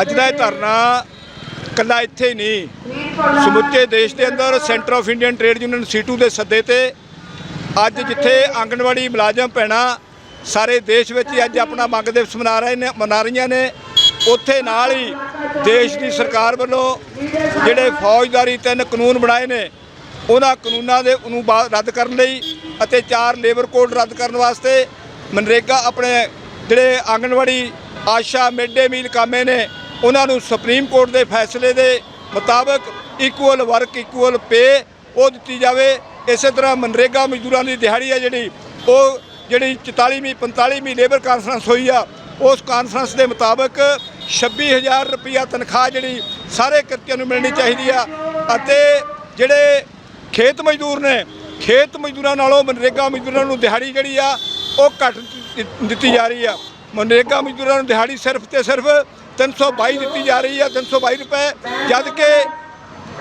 ਅੱਜ ਦਾ ਇਹ ਧਰਨਾ ਕੱਲਾ ਇੱਥੇ ਹੀ ਨਹੀਂ। ਸਮੁੱਚੇ ਦੇਸ਼ ਦੇ ਅੰਦਰ centre of Indian trade union CITU ਦੇ ਸੱਦੇ ਤੇ ਅੱਜ ਜਿੱਥੇ ਆਂਗਣਵਾੜੀ ਮੁਲਾਜ਼ਮ ਭੈਣਾਂ ਸਾਰੇ ਦੇਸ਼ ਵਿੱਚ ਹੀ ਅੱਜ ਆਪਣਾ ਮੰਗ ਦਿਵਸ ਮਨਾ ਰਹੇ ਨੇ, ਮਨਾ ਰਹੀਆਂ ਨੇ, ਉੱਥੇ ਨਾਲ ਹੀ ਦੇਸ਼ ਦੀ ਸਰਕਾਰ ਵੱਲੋਂ ਜਿਹੜੇ ਫੌਜਦਾਰੀ ਤਿੰਨ ਕਾਨੂੰਨ ਬਣਾਏ ਨੇ, ਉਹਨਾਂ ਕਾਨੂੰਨਾਂ ਦੇ ਨੂੰ ਰੱਦ ਕਰਨ ਲਈ ਅਤੇ ਚਾਰ ਲੇਬਰ ਕੋਡ ਰੱਦ ਕਰਨ ਵਾਸਤੇ ਮਨਰੇਗਾ ਆਪਣੇ ਜਿਹੜੇ ਆਂਗਣਵਾੜੀ ਆਸ਼ਾ ਮਿਡ-ਡੇ ਮੀਲ ਕਾਮੇ ਨੇ ਉਹਨਾਂ ਨੂੰ ਸੁਪਰੀਮ ਕੋਰਟ ਦੇ ਫੈਸਲੇ ਦੇ ਮੁਤਾਬਕ ਇਕੁਅਲ ਵਰਕ ਇਕੁਅਲ ਪੇ ਉਹ ਦਿੱਤੀ ਜਾਵੇ। ਇਸੇ ਤਰ੍ਹਾਂ ਮਨਰੇਗਾ ਮਜ਼ਦੂਰਾਂ ਦੀ ਦਿਹਾੜੀ ਆ ਜਿਹੜੀ, ਉਹ ਜਿਹੜੀ 44ਵੀਂ 45ਵੀਂ ਲੇਬਰ ਕਾਨਫਰੰਸ ਹੋਈ ਆ, ਉਸ ਕਾਨਫਰੰਸ ਦੇ ਮੁਤਾਬਕ 26000 ਰੁਪਇਆ ਤਨਖਾਹ ਜਿਹੜੀ ਸਾਰੇ ਕਿਰਤੀਆਂ ਨੂੰ ਮਿਲਣੀ ਚਾਹੀਦੀ ਆ ਅਤੇ ਜਿਹੜੇ ਖੇਤ ਮਜ਼ਦੂਰ ਨੇ, ਖੇਤ ਮਜ਼ਦੂਰਾਂ ਨਾਲੋਂ ਮਨਰੇਗਾ ਮਜ਼ਦੂਰਾਂ ਨੂੰ ਦਿਹਾੜੀ ਜਿਹੜੀ ਆ, ਉਹ ਘੱਟ ਦਿੱਤੀ ਜਾ ਰਹੀ ਆ। ਮਨਰੇਗਾ ਮਜ਼ਦੂਰਾਂ ਨੂੰ ਦਿਹਾੜੀ ਸਿਰਫ ਤੇ ਸਿਰਫ 322 ਦਿੱਤੀ ਜਾ ਰਹੀ ਆ 322 ਰੁਪਏ। ਜਦ ਕਿ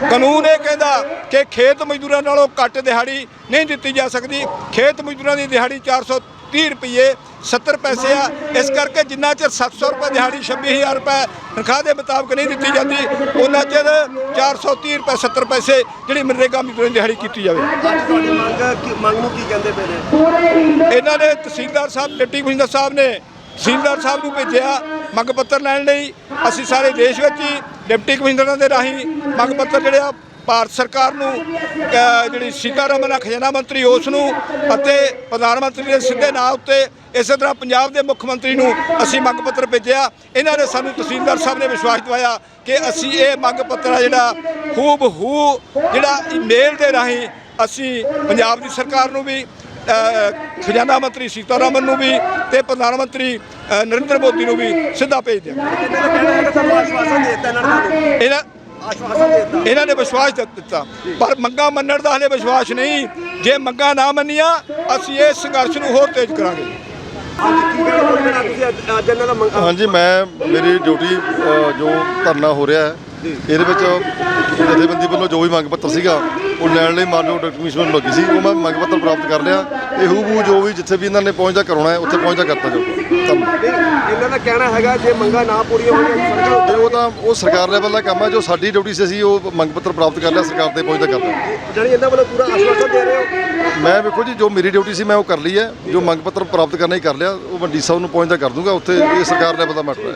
ਕਾਨੂੰਨ ਇਹ ਕਹਿੰਦਾ ਕਿ ਖੇਤ ਮਜ਼ਦੂਰਾਂ ਨਾਲੋਂ ਘੱਟ ਦਿਹਾੜੀ ਨਹੀਂ ਦਿੱਤੀ ਜਾ ਸਕਦੀ। ਖੇਤ ਮਜ਼ਦੂਰਾਂ ਦੀ ਦਿਹਾੜੀ 430 ਰੁਪਏ 70 ਪੈਸੇ ਆ। ਇਸ ਕਰਕੇ ਜਿੰਨਾ ਚਿਰ 700 ਰੁਪਏ ਦਿਹਾੜੀ 26000 ਰੁਪਏ ਤਨਖਾਹ ਦੇ ਮੁਤਾਬਕ ਨਹੀਂ ਦਿੱਤੀ ਜਾਂਦੀ ਉਹਨਾਂ ਚਿਰ 430 ਰੁਪਏ 70 ਪੈਸੇ ਜਿਹੜੀ ਮਨਰੇਗਾ ਮਜ਼ਦੂਰਾਂ ਦੀ ਦਿਹਾੜੀ ਕੀਤੀ ਜਾਵੇ। ਅੱਜ ਤੁਹਾਡੀ ਮੰਗ ਕੀ ਮੰਗ ਨੂੰ ਕੀ ਕਹਿੰਦੇ ਪਏ ਨੇ? ਇਹਨਾਂ ਨੇ ਤਹਿਸੀਲਦਾਰ ਸਾਹਿਬ ਡਿਪਟੀ ਕਮਿਸ਼ਨਰ ਸਾਹਿਬ ਨੇ ਤਹਿਸੀਲਦਾਰ ਸਾਹਿਬ ਨੂੰ ਭੇਜਿਆ, ਮੰਗ ਪੱਤਰ ਲੈਣ ਲਈ। ਅਸੀਂ ਸਾਰੇ ਦੇਸ਼ ਵਿੱਚ ਹੀ ਡਿਪਟੀ ਕਮਿਸ਼ਨਰਾਂ ਦੇ ਰਾਹੀਂ ਮੰਗ ਪੱਤਰ ਜਿਹੜੇ ਆ, ਭਾਰਤ ਸਰਕਾਰ ਨੂੰ ਜਿਹੜੀ ਸੀਤਾਰਮਨ ਆ, ਖਜ਼ਾਨਾ ਮੰਤਰੀ, ਉਸ ਨੂੰ ਅਤੇ ਪ੍ਰਧਾਨ ਮੰਤਰੀ ਦੇ ਸਿੱਧੇ ਨਾਂ ਉੱਤੇ ਇਸੇ ਤਰ੍ਹਾਂ ਪੰਜਾਬ ਦੇ ਮੁੱਖ ਮੰਤਰੀ ਨੂੰ ਅਸੀਂ ਮੰਗ ਪੱਤਰ ਭੇਜਿਆ। ਇਹਨਾਂ ਨੇ ਸਾਨੂੰ ਤਹਿਸੀਲਦਾਰ ਸਾਹਿਬ ਨੇ ਵਿਸ਼ਵਾਸ ਦਿਵਾਇਆ ਕਿ ਅਸੀਂ ਇਹ ਮੰਗ ਪੱਤਰ ਆ ਜਿਹੜਾ ਖੂਬ ਹੂ, ਜਿਹੜਾ ਈਮੇਲ ਦੇ ਰਾਹੀਂ ਅਸੀਂ ਪੰਜਾਬ ਦੀ ਸਰਕਾਰ ਨੂੰ ਵੀ ਖਜ਼ਾਨਾ ਮੰਤਰੀ ਸੀਤਾਰਮਨ ਨੂੰ ਵੀ ਤੇ ਪ੍ਰਧਾਨ ਮੰਤਰੀ ਨਰਿੰਦਰ ਮੋਦੀ ਨੂੰ ਵੀ ਸਿੱਧਾ ਭੇਜ ਦਿਆ। ਇਹਨਾਂ ਇਹਨਾਂ ਨੇ ਵਿਸ਼ਵਾਸ ਦਿੱਤਾ। ਪਰ ਮੰਗਾ ਮੰਨਣ ਦਾ ਹਲੇ ਵਿਸ਼ਵਾਸ ਨਹੀਂ। ਜੇ ਮੰਗਾ ਨਾ ਮੰਨੀਆਂ, ਅਸੀਂ ਇਹ ਸੰਘਰਸ਼ ਨੂੰ ਹੋਰ ਤੇਜ਼ ਕਰਾਂਗੇ। ਹਾਂਜੀ, ਮੈਂ, ਮੇਰੀ ਡਿਊਟੀ ਜੋ ਧਰਨਾ ਹੋ ਰਿਹਾ ਹੈ ਇਹਦੇ ਵਿੱਚ ਜਥੇਬੰਦੀ ਵੱਲੋਂ ਜੋ ਵੀ ਮੰਗ ਪੱਤਰ ਸੀਗਾ ਉਹ ਲੈਣ ਲਈ ਮਾਨਯੋਗ ਡਾਕਟਰ ਕਮਿਸ਼ਨ ਨੂੰ ਲੱਗੀ ਸੀ। ਉਹ ਮੈਂ ਮੰਗ ਪੱਤਰ ਪ੍ਰਾਪਤ ਕਰ ਲਿਆ। ਇਹ ਹੂਬੂ ਜੋ ਵੀ ਜਿੱਥੇ ਵੀ ਇਹਨਾਂ ਨੇ ਪਹੁੰਚਦਾ ਕਰਾਉਣਾ ਹੈ ਉੱਥੇ ਪਹੁੰਚਦਾ ਕਰਤਾ ਜਾਊਗਾ। ਧੰਨਵਾਦ। ਇਹਨਾਂ ਦਾ ਕਹਿਣਾ ਹੈਗਾ ਜੇ ਮੰਗਾਂ ਨਾ ਪੂਰੀਆਂ ਸੜਕਾਂ ਤੇ ਉਹ ਤਾਂ ਉਹ ਸਰਕਾਰ ਲੈਵਲ ਦਾ ਕੰਮ ਹੈ ਜੋ ਸਾਡੀ ਡਿਊਟੀ ਸੀ ਅਸੀਂ ਉਹ ਮੰਗ ਪੱਤਰ ਪ੍ਰਾਪਤ ਕਰ ਲਿਆ ਸਰਕਾਰ ਤੇ ਪਹੁੰਚਦਾ ਕਰਤਾ। ਜਾਨੀ ਇਹਨਾਂ ਵੱਲੋਂ ਪੂਰਾ ਆਸ਼ਵਾਸਨ ਦੇ ਰਹੇ ਹੋ? ਮੈਂ ਵੇਖੋ ਜੀ ਜੋ ਮੇਰੀ ਡਿਊਟੀ ਸੀ ਮੈਂ ਉਹ ਕਰ ਲਈ ਹੈ। ਜੋ ਮੰਗ ਪੱਤਰ ਪ੍ਰਾਪਤ ਕਰਨਾ ਹੀ ਕਰ ਲਿਆ ਉਹ ਮੈਂ ਡੀ ਸਾਹਿਬ ਨੂੰ ਪਹੁੰਚਦਾ ਕਰ ਦੂੰਗਾ ਉੱਥੇ ਇਹ ਸਰਕਾਰ ਲੈਵਲ ਦਾ ਮੈਟਰ ਹੈ।